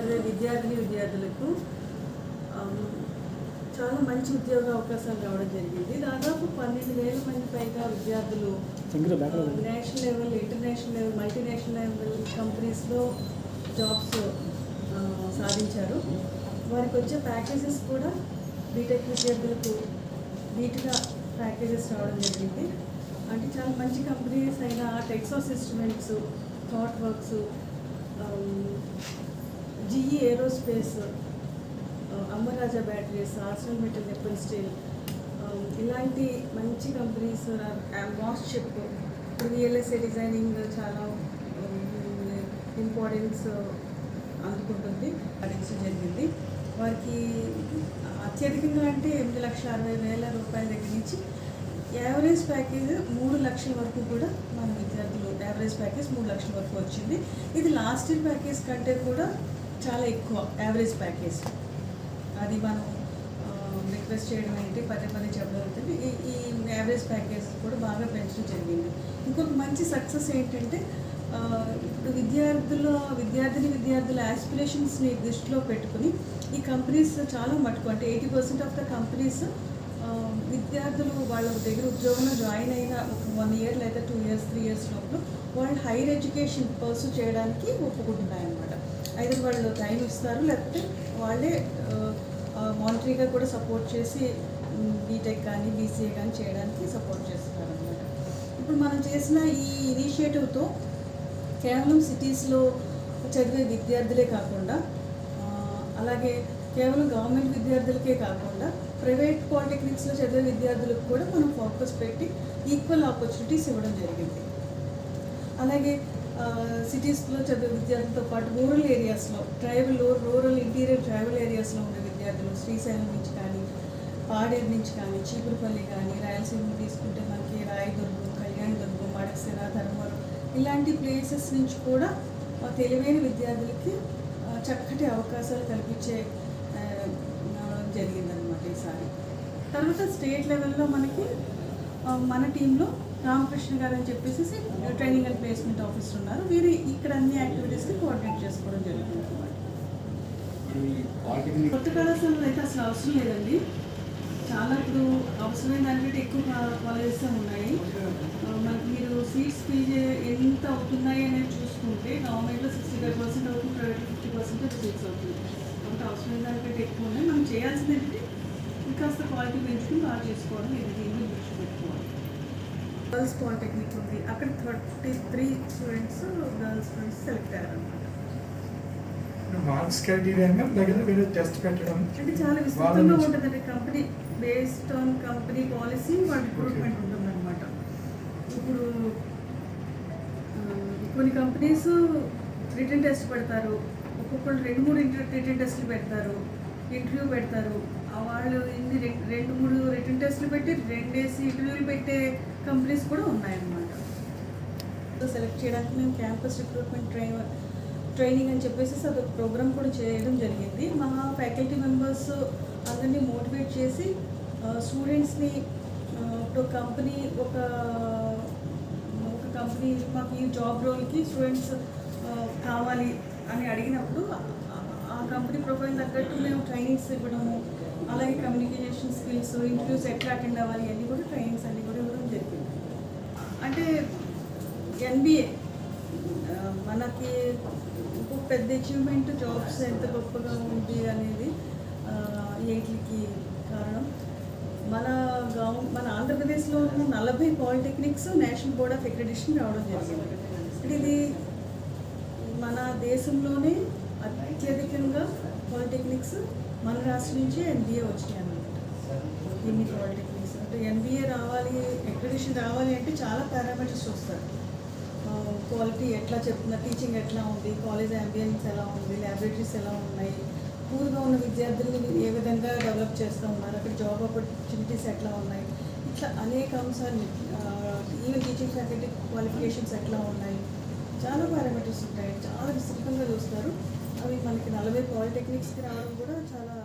చదివే విద్యార్థిని విద్యార్థులకు చాలా మంచి ఉద్యోగ అవకాశాలు రావడం జరిగింది. దాదాపు పన్నెండు వేల మంది పైగా విద్యార్థులు national level international level multinational level కంపెనీస్లో జాబ్స్ సాధించారు. వారికి వచ్చే ప్యాకేజెస్ కూడా బీటెక్ విద్యార్థులకు నీట్గా ప్యాకేజెస్ రావడం జరిగింది. అంటే చాలా మంచి కంపెనీస్ అయిన Texas Instruments thought works GE aerospace అమ్మరాజా batteries arsenal metal నెప్పల్ స్టీల్ ఇలాంటి మంచి కంపెనీస్ మాస్ షిప్ ఇప్పుడు విఎల్ఎస్ఏ డిజైనింగ్ చాలా ఇంపార్టెన్స్ అందుకుంటుంది సాధించడం జరిగింది. వారికి అత్యధికంగా అంటే ఎనిమిది లక్షల అరవై వేల రూపాయల దగ్గర నుంచి యావరేజ్ ప్యాకేజ్ మూడు లక్షల వరకు కూడా మన విద్యార్థులు యావరేజ్ ప్యాకేజ్ మూడు లక్షల వరకు వచ్చింది. ఇది లాస్ట్ ఇయర్ ప్యాకేజ్ కంటే కూడా చాలా ఎక్కువ యావరేజ్ ప్యాకేజ్ అది మనం రిక్వెస్ట్ చేయడం ఏంటి పదే పదే చెప్పగలుగుతుంది ఈ ఈ యావరేజ్ ప్యాకేజ్ కూడా బాగా పెంచడం జరిగింది. ఇంకొక మంచి సక్సెస్ ఏంటంటే ఇప్పుడు విద్యార్థుల విద్యార్థిని విద్యార్థుల యాస్పిరేషన్స్ని దృష్టిలో పెట్టుకుని ఈ కంపెనీస్ చాలా మటుకు అంటే eighty percent of the companies విద్యార్థులు వాళ్ళ దగ్గర ఉద్యోగంలో జాయిన్ అయిన ఒక వన్ ఇయర్ లేదా టూ ఇయర్స్ త్రీ ఇయర్స్ లోపల వాళ్ళు హైయర్ ఎడ్యుకేషన్ పర్సూ చేయడానికి ఒప్పుకుంటున్నాయి అన్నమాట అయితే వాళ్ళు టైం ఇస్తారు లేకపోతే వాళ్ళే మానిటరీగా కూడా సపోర్ట్ చేసి బీటెక్ కానీ బీసీఏ కానీ చేయడానికి సపోర్ట్ చేస్తున్నారు అనమాట ఇప్పుడు మనం చేసిన ఈ ఇనిషియేటివ్తో కేవలం సిటీస్లో చదివే విద్యార్థులే కాకుండా అలాగే కేవలం గవర్నమెంట్ విద్యార్థులకే కాకుండా ప్రైవేట్ పాలిటెక్నిక్స్లో చదివే విద్యార్థులకు కూడా మనం ఫోకస్ పెట్టి ఈక్వల్ ఆపర్చునిటీస్ ఇవ్వడం జరిగింది. అలాగే సిటీస్లో చదివే విద్యార్థులతో పాటు రూరల్ ఏరియాస్లో ట్రైబల్ రూరల్ ఇంటీరియర్ ట్రైబల్ ఏరియాస్లో ఉండే విద్యార్థులు శ్రీశైలం నుంచి కానీ పాడేరు నుంచి కానీ చీపురుపల్లి కానీ రాయలసీమ తీసుకుంటే మనకి రాయదుర్గం కళ్యాణదుర్గం మడక్సిర ధర్మవరం ఇలాంటి ప్లేసెస్ నుంచి కూడా తెలివైన విద్యార్థులకి చక్కటి అవకాశాలు కల్పించే జరిగింది ఈసారి తర్వాత స్టేట్ లెవెల్లో మనకి మన టీంలో రామకృష్ణ గారు అని చెప్పేసి ట్రైనింగ్ అండ్ ప్లేస్మెంట్ ఆఫీసర్ ఉన్నారు. వీరు ఇక్కడ అన్ని యాక్టివిటీస్ని కోఆర్డినేట్ చేసుకోవడం జరుగుతుంది. కొత్త కళాశాలలు అయితే అసలు అవసరం లేదండి. చాలా ఇప్పుడు అవసరమైన దానికంటే ఎక్కువ కాలేజెస్ ఉన్నాయి. మనకి మీరు సీట్స్ ఫిల్ చే ఎంత అవుతున్నాయి అనేది చూసుకుంటే గవర్నమెంట్లో సిక్స్టీ ఫైవ్ పర్సెంట్ అవుతుంది ప్రైవేట్ ఫిఫ్టీ పర్సెంట్ సీట్స్ అవుతుంది. కాబట్టి అవసరమైన దానికంటే ఎక్కువ ఉన్నాయి. మనం చేయాల్సింది ఏంటంటే ఇంకాస్త క్వాలిటీ పెంచుకుని బాగా చేసుకోవడం ఇది దీన్ని దృష్టి పెట్టుకోవాలి గర్ల్స్ పాలిటెక్నిక్ ఉంది. అక్కడ thirty three students girls students select అయ్యారన్నమాట. Marks క్రైటీరియాగా దగ్గర వేరే టెస్ట్ పెట్టడం అంటే చాలా విస్తృతంగా ఉంటుందండి. Company based on company policy వాళ్ళ రిక్రూట్మెంట్ ఉంటుందన్నమాట. ఇప్పుడు కొన్ని కంపెనీస్ రిటర్న్ టెస్ట్ పెడతారు. ఒక్కొక్కరు రెండు మూడు రిటర్న్ టెస్ట్లు పెడతారు. ఇంటర్వ్యూ పెడతారు. వాళ్ళు ఇన్ని రెండు మూడు రిటర్న్ టెస్ట్లు పెట్టి రెండేసి ఇంటర్వ్యూలు పెట్టే కంపెనీస్ కూడా ఉన్నాయన్నమాట. సెలెక్ట్ చేయడానికి మేము క్యాంపస్ రిక్రూట్మెంట్ ట్రైన్ ట్రైనింగ్ అని చెప్పేసి అదొక ప్రోగ్రామ్ కూడా చేయడం జరిగింది. మా ఫ్యాకల్టీ మెంబర్స్ అందరినీ మోటివేట్ చేసి స్టూడెంట్స్ని ఒక కంపెనీ ఒక ఒక కంపెనీ మాకు ఈ జాబ్ రోల్కి స్టూడెంట్స్ కావాలి అని అడిగినప్పుడు కంపెనీ ప్రొఫైల్ తగ్గట్టు మేము ట్రైనింగ్స్ ఇవ్వడము అలాగే కమ్యూనికేషన్ స్కిల్స్ ఇంటర్వ్యూస్ ఎట్లా అటెండ్ అవ్వాలి అన్నీ కూడా ట్రైనింగ్స్ అన్నీ కూడా ఇవ్వడం జరిగింది. అంటే ఎన్బిఏ మనకి ఇంకొక పెద్ద అచీవ్మెంట్ జాబ్స్ ఎంత గొప్పగా ఉంది అనేది వీటికి కారణం? మన గవ మన ఆంధ్రప్రదేశ్లో ఉన్న నలభై polytechnics national board of accreditation రావడం జరిగింది. ఇది మన దేశంలోనే అత్యధికంగా పాలిటెక్నిక్స్ మన రాష్ట్రం నుంచి ఎంబీఏ వచ్చినాయి అనమాట ఎన్ని పాలిటెక్నిక్స్ అంటే ఎంబీఏ రావాలి అక్రిడిషన్ రావాలి అంటే చాలా పారామీటర్స్ వస్తారు. క్వాలిటీ ఎట్లా చెప్తున్నా టీచింగ్ ఎట్లా ఉంది కాలేజ్ అంబియన్స్ ఎలా ఉంది ల్యాబొరేటరీస్ ఎలా ఉన్నాయి పూర్గా ఉన్న విద్యార్థుల్ని ఏ విధంగా డెవలప్ చేస్తూ ఉన్నారు అక్కడ జాబ్ ఆపర్చునిటీస్ ఎట్లా ఉన్నాయి ఇట్లా అనేక అంశాలు ఈవెన్ టీచింగ్ ఫ్యాకల్టీ క్వాలిఫికేషన్స్ ఎట్లా ఉన్నాయి చాలా పారామీటర్స్ ఉంటాయి చాలా విస్తృతంగా చూస్తారు. అవి మనకి నలభై పాలిటెక్నిక్స్కి రావడం కూడా చాలా